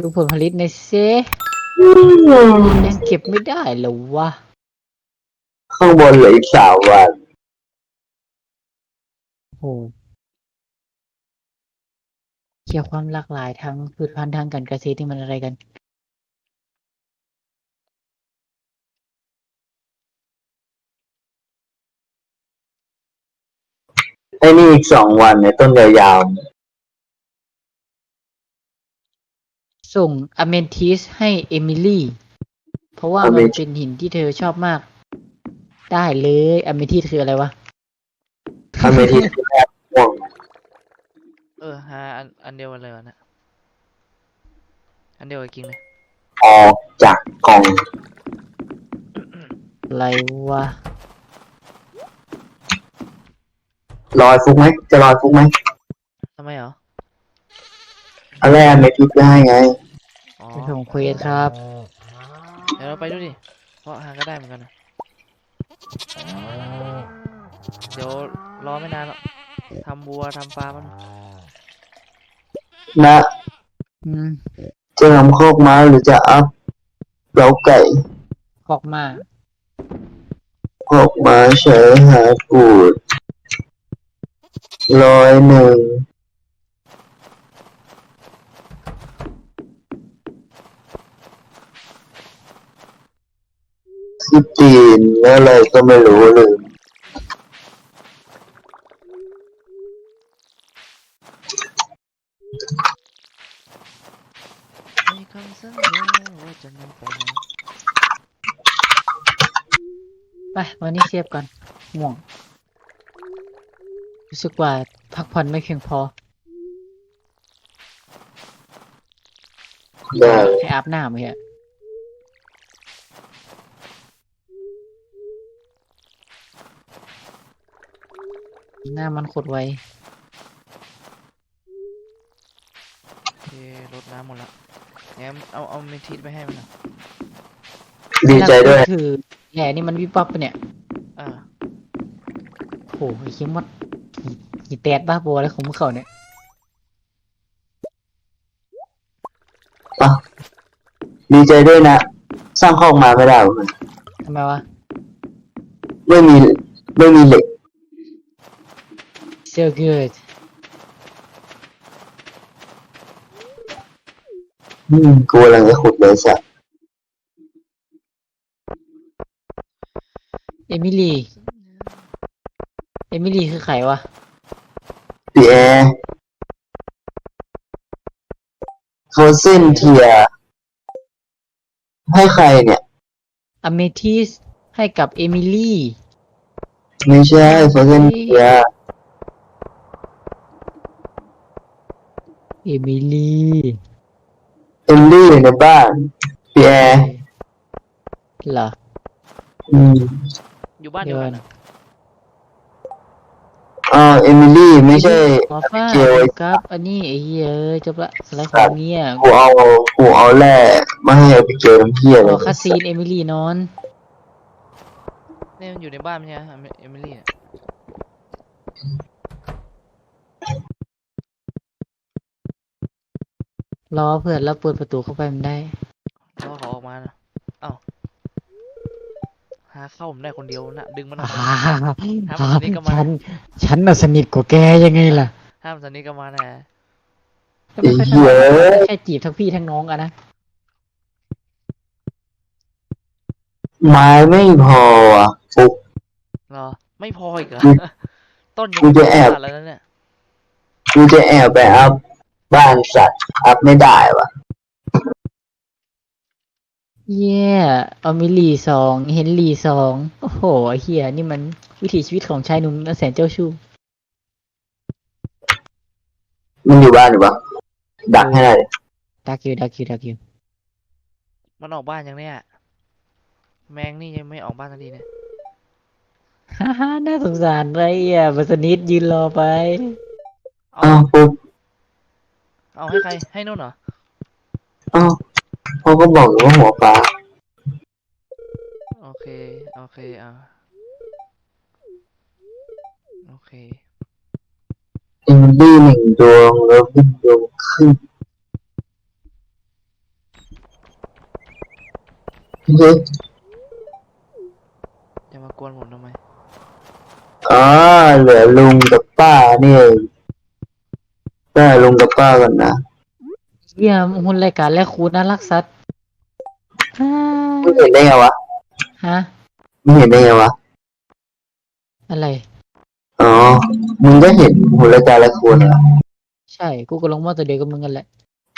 ดูผลผลิตในอยเซยังเก็บไม่ได้เหรอวะ ข้างบนเหลืออีกสามวันโอ้เกี่ยวความหลากหลายทางพืชพันธุ์ทางการเกษตรที่มันอะไรกัน ไอ้นี่อีกสองวันเนี่ยต้นยาว ส่งอเมนทิสให้เอมิลี่ เพราะว่ามันเป็นหินที่เธอชอบมาก ได้เลยอเมนทิสคืออะไรวะๆทำไมที่แรกม่วงเออหาอันอันเดียวกันเลยวะเนะอันเดียวกับกิงเลยออกจากกล่องอะไรวะลอยฟุกไหมจะลอยฟุกไหมทำไมเหรออันแรกไม่ทิพย์ได้ไงอ๋อ ไปส่งเควสครับ เดี๋ยวเราไปดูดิ เพราะหาก็ได้เหมือนกันนะเดี๋ยวรอไม่นานหรอกทำบัวทำฟาร์มมันนะอืมจะทำโคกม้าหรือจะอัพเล้าไก่ออกมาโคกม้าใช้หากูดร้อยหนึ่ง สิบตีนแล้วอะไรก็ไม่รู้เลยมีคำสัญญาว่าจะไม่ไปไหนไปวันนี้เสียบก่อนง่วง รู้สึกว่าพักผ่อนไม่เพียงพอ ได้ ให้อาบน้ำไหมฮะ หน้ามันขดไวโอเครดน้ำหมดละแง้มเอาเอาเมทิสไปให้มันหนะดีใจด้วย คือแหล่นี่มันวิบวับปะเนี่ยอ่าโหไอ้เขี้ยมดกี่แตดบ้าบัวอะไรของพวกเขาเนี่ยดีใจด้วยนะ สร้างห้องมาไม่ได้วะทำไมวะ ไม่มีไม่มีเหล็ก so good อืมกูกำลังจะขุดเลยสัตว์ เอมิลี่ เอมิลี่คือใครวะปีแอร์โฟเซนเทียให้ใครเนี่ย อเมทิสให้กับเอมิลี่ ไม่ใช่โฟ เซนเทียเอมิลี่เอมลี่อยู่ในบ้านปีแอร์เหรออืมอยู่บ้านเดียวกันอะอ๋อเอมิลี่ไม่ใช่ขอฟ้าเกี่ยว ครับ อันนี้ไอ้เหี้ยเอ้ยจบละสไลด์ของเนี้ยกูเอากูเอาแร่มาให้เอาไปเจอน้ำเพี้ยเลรยอคาซีนเอมิลี่นอน เนี่ยมันอยู่ในบ้านไม่ใช่ไหมเอมิลี่อะ รอเพื่อนแล้วเปิดประตูเข้าไปมันได้ รอเขาออกมานะเอ้าหาเข้าผมได้คนเดียวนะดึงมันออกอ่ามา ครับวันนี้ก็มา ฉัน ฉันน่ะสนิทกว่าแกยังไงล่ะห้ามสันนี้ก็มาแน่ก็ไม่ค่อยสนิทแค่จีบทั้งพี่ทั้งน้องกันนะ ไม้ไม่พออะฟุกเหรอ ไม่พออีกเหรอกูต้นยังกูจะแอบขาดแล้วนะเนี่ย กูจะแอบไปอัพ บ้านสัตว์อัพไม่ได้วะเย่เอามิลีสองเฮนรี่สองโอ้โหไอ้เฮียนี่มันวิถีชีวิตของชายหนุ่มและแสนเจ้าชู้มันอยู่บ้านหรือปะดักให้หน่อยดิดักอยู่ดักอยู่ดักอยู่มันออกบ้านยังเนี่ยแมงนี่ยังไม่ออกบ้านสักทีเนี่ยฮ่าฮ่าน่าสงสารไปอะบัสนิดยืนรอไป เอาอ้าวปุ๊บ เอาให้ใคร ให้นุ่นเหรอ อ้าวเขาก็บอกอยู่ว่าหัวปลาโอเค โอเค อ่าโอเค เอ็มบี้หนึ่งดวงแล้วบินดวงครึ่งเฮ้ยจะมากวนผมทำไม อ๋อเหลือลุงกับป้านี่เอง ได้ลุงกับป้าก่อนนะเยี่ยมหุ่นรายการและครูน่ารักสัตว์ฮ่ามึงเห็นได้ไงวะฮะมึงเห็นได้ไงวะ อะไร อ๋อ มึงก็เห็นหุ่นรายการละคนอะใช่ กูก็ลงมาตัวเดียวกับมึงกันแหละ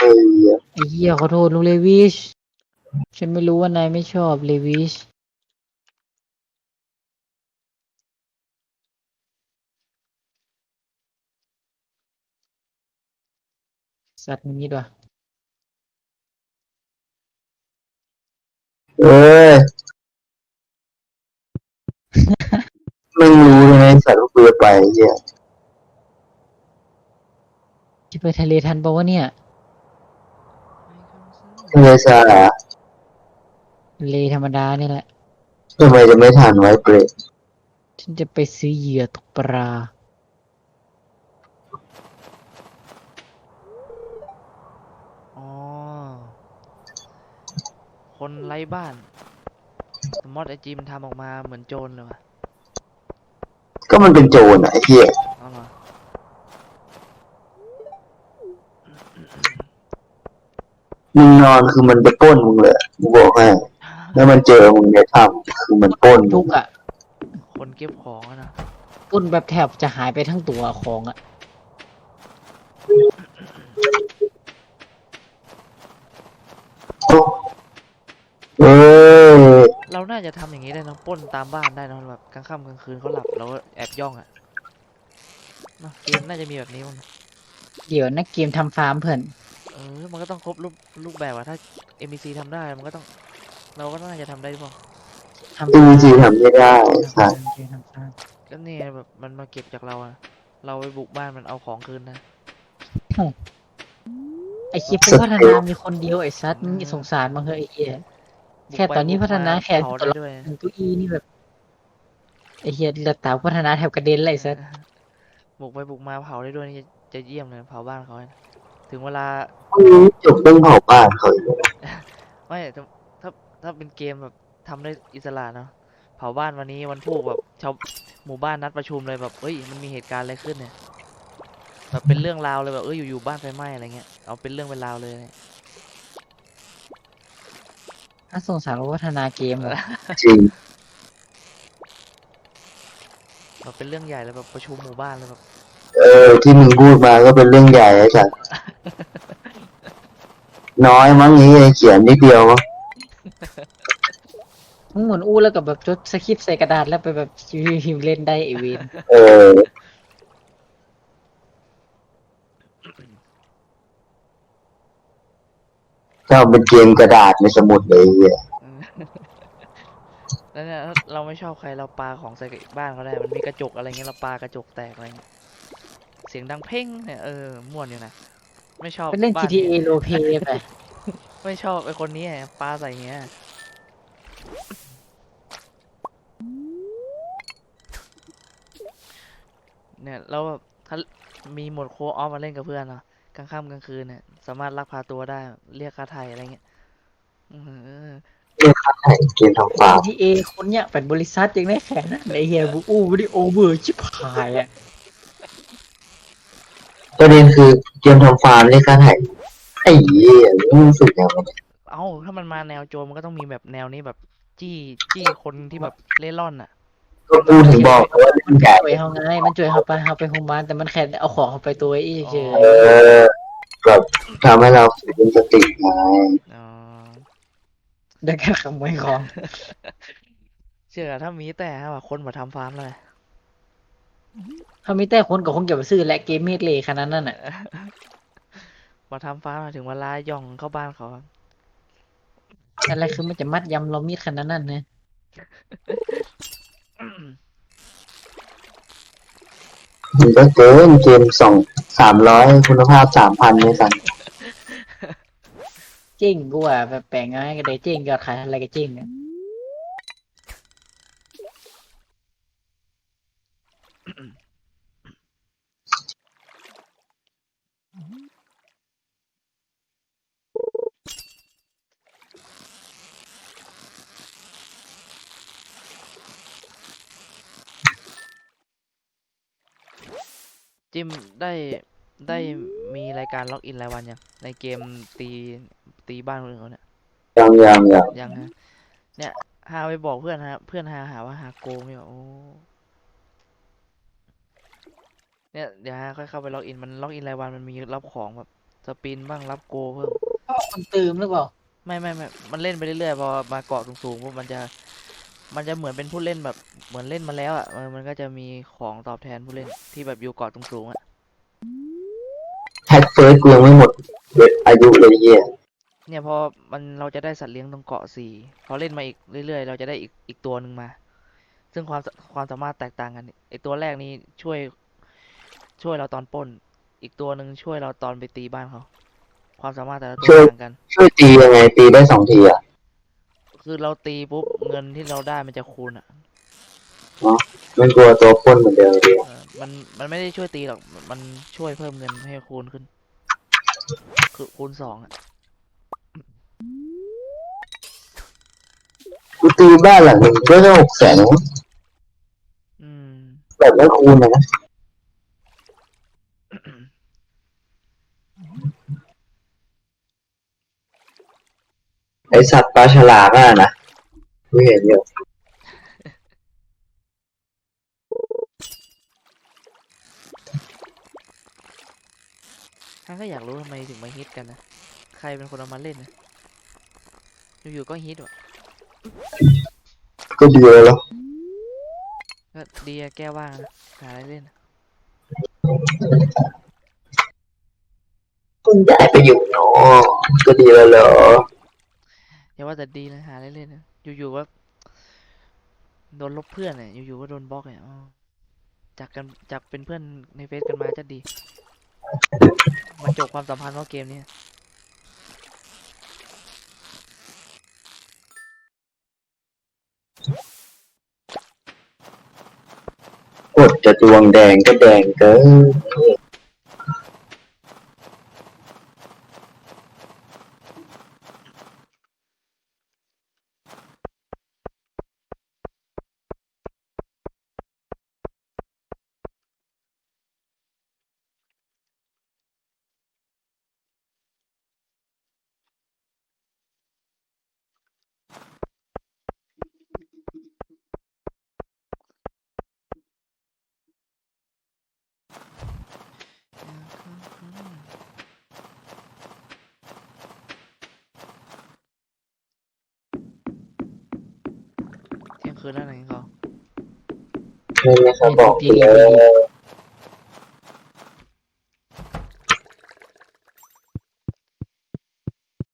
เออไอ้เหี้ยขอโทษลุงเลวิช ฉันไม่รู้ว่านายไม่ชอบเลวิช สัตว์มันนี้ด้วยเอ้ยไม่รู้เลยไงสัตว์ว่ากูจะไปเหี้ยจะไปทะเลทันปะวะเนี่ยทำไมซาทะเลธรรมดานี่แหละทำไมจะไม่ทันไว้เปรตฉันจะไปซื้อเหยื่อตกปลา คนไร้บ้านมอดไอจีมันทำออกมาเหมือนโจรเลยว่ะก็มันเป็นโจรอะไอ้เหี้ยเอาเหรอมึงนอนคือมันจะปล้นมึงเลยกูบอกให้แล้วมันเจอมึงในถ้ำคือมันปล้นมึทุงกอะคนเก็บของอะนะปุ้นแบบแทบจะหายไปทั้งตัวของอะโอ้ เอ้ยเราน่าจะทำอย่างนี้ได้เนอะปล้นตามบ้านได้เนอะแบบกลางค่ำกลางคืนเขาหลับเราก็แอบย่องอะเนอะเกมน่าจะมีแบบนี้มั้งเดี๋ยวนักเกมทำฟาร์มเพื่อนเออ มันก็ต้องครบรูปรูปแบบอะถ้า NPC ทำได้มันก็ต้อง เราก็น่าจะทำได้หรือเปล่าทำอีวีจีทำไม่ได้สัตว์ทำฟาร์มก็เนี่ยแบบมันมาเก็บจากเราอะเราไปบุกบ้านมันเอาของคืนนะ ไอคลิปเป็นพัฒนามีคนเดียวไอ้ซัดมึงสงสารมันเถอะไอ้เหี้ยบุก แค่ไปตอนนี้บุกพัฒนามาแค่เผาตัวได้ละด้วยหนึ่งตัวอีนี่แบบไอเหี้ยเลือดตาพัฒนาแถบกระเด็นเลยซัดบุกไปบุกมาเผาได้ด้วยนี่จะจะเยี่ยมเลยเผาบ้านเขาเนี่ยถึงเวลาพรุ่งนี้จบเรื่องเผาบ้านเขาอีกแล้วไม่ถ้าถ้าถ้าเป็นเกมแบบทำได้อิสระเนาะเผาบ้านวันนี้วันพุธแบบชาวหมู่บ้านนัดประชุมเลยแบบเอ้ยมันมีเหตุการณ์อะไรขึ้นเนี่ยแบบเป็นเรื่องราวเลยแบบเอ้ยอยู่ๆบ้านไฟไหม้อะไรเงี้ยเอาเป็นเรื่องเป็นราวเลยเนี่ยน่าสงสารว่าพัฒนาเกมว่ะจริงแบบเป็นเรื่องใหญ่เลยแบบประชุมหมู่บ้านเลยแบบเออ ที่มึงพูดมาก็เป็นเรื่องใหญ่ไอ้สัตว์น้อยมั้งนี้เขียนนิดเดียวมั้งมึงเหมือนอู้แล้วกับแบบจดสคริปต์ใส่กระดาษแล้วไปแบบพิมพ์เล่นได้ไอเวนเออ ถ้าเอาเป็นเกมกระดาษในสมุดเลยไอ้เหี้ยเออแล้วเนี่ยถ้าเราไม่ชอบใครเราปาของใส่บ้านเขาได้ มันมีกระจกอะไรเงี้ยเราปากระจกแตกอะไรเงี้ยเสียงดังเพ่งเนี่ยเออม่วนอยู่นะไม่ชอบเป็นเล่น บ้า GTA โรลเพลย์ไป ไม่ชอบไอ้คนนี้ไงปลาใส่เงี้ย เนี่ย เราแบบถ้ามีโหมดโคออฟมาเล่นกับเพื่อนเนาะ กลางค่ำกลางคืนเนี่ยสามารถลักพาตัวได้ เรียกค่าไถ่อะไรเงี้ยอือหือใช่เกมทำฟาร์ม GTA คนเนี่ยเป็นบริษัทยังได้แค่นั้นไอเฮียบูอู้วิดีโอเวอร์ชิบหายอะประเด็นคือเกมทำฟาร์มเรียกค่าไถ่ไอ้เหี้ยมึงรู้สึกยังไงเนี่ยเอ้าถ้ามันมาแนวโจรมันก็ต้องมีแบบแนวนี้แบบจี้จี้คนที่แบบเล่ร่อนอะ ก็พูดถึงบอกว่าเรื่องใหญ่ช่วยเขาไง มันช่วยเขาไปเขาไปโรงพยาบาลแต่มันแค่เอาของเขาไปตัวไอ้เฉยเออแบบทำให้เราฝึกมีสติไงอ๋อๆด้วยการขโมยของ เชื่อถ้ามีแต่ว่าคนมาทำฟาร์มเลยเขามีแต่คนกับคงเก็บไปซื้อและเกมเมดเลยขนาดนั้นอะมาทำฟาร์มอะถึงเวลาย่องเข้าบ้านเขาอะไรคือมันจะมัดยำเรามีดขนาดนั้นนะ มันก็เกินเกมสองสามร้อยคุณภาพสามพันเนี่ยสันเจ๊งกูอะแบบแปลงง่ายก็ได้เจ๊งยอดขายอะไรก็เจ๊งอะ จิมได้ได้มีรายการล็อกอินรายวันยังในเกมตีตีบ้านคนอื่นเขาเนี่ยยังยังยังยังฮะเนี่ยหาไปบอกเพื่อนฮะเพื่อนหาหาว่าหาโกงเนี่ยโอ้เนี่ยเดี๋ยวฮะค่อยเข้าไปล็อกอินมันล็อกอินรายวันมันมีรับของแบบสปินบ้างรับโกเพิ่มมันตืมหรือเปล่าไม่ไม่ไม่มันเล่นไปเรื่อยๆพอมาเกาะสูงๆปุ๊บมันจะ มันจะเหมือนเป็นผู้เล่นแบบเหมือนเล่นมาแล้วอะเออมันก็จะมีของตอบแทนผู้เล่นที่แบบอยู่เกาะสูงๆอะแฮกเฟิร์สกูยังไม่หมดเด็กอายุเลยเหี้ยเนี่ยพอมันเราจะได้สัตว์เลี้ยงตรงเกาะสี่พอเล่นมาอีกเรื่อยๆ เราจะได้อีกอีกตัวหนึ่งมา ซึ่งความสความสามารถแตกต่างกันไอตัวแรกนี้ช่วย ช่วยเราตอนปล้น อีกตัวหนึ่งช่วยเราตอนไปตีบ้านเขา ความสามารถแต่ละตัวต่างกัน ช่วยตียังไงตีได้สองทีอะ คือเราตีปุ๊บเงินที่เราได้มันจะคูณอะมันกลัวตัวพ่นเหมือนเดิมเลยเออมันมันไม่ได้ช่วยตีหรอกมันช่วยเพิ่มเงินให้คูณขึ้น คือคูณสองอะกูตีบ้านหลังหนึ่งก็ได้หกแสนอืม แบบไม่คูณนะ ไอสัตว์ปลาฉลามอะนะกูเห็นอยู่ท่านก็อยากรู้ทำไมถึงมาฮิตกันนะ ใครเป็นคนเอามาเล่นนะ อยู่ๆก็ฮิตว่ะก็ดีแล้วเหรอก็ดีอะแก้ว่างนะหาอะไรเล่นอะเพิ่งย้ายไปอยู่เนาะก็ดีแล้วเหรอ อย่าว่าแต่ดีนะหาอะไรเล่นนะอยู่ๆว่าโดนลบเพื่อนเนี่ยอยู่ๆก็โดนบล็อกเนี่ยจากกันจากเป็นเพื่อนในเฟซกันมาจะดี มาจบความสัมพันธ์เพราะเกมนี้กดจะดวงแดงก็แดงเกิน คืนแล้วไหนเขา ไม่ไม่ครับบอกดีกูดีแล้ว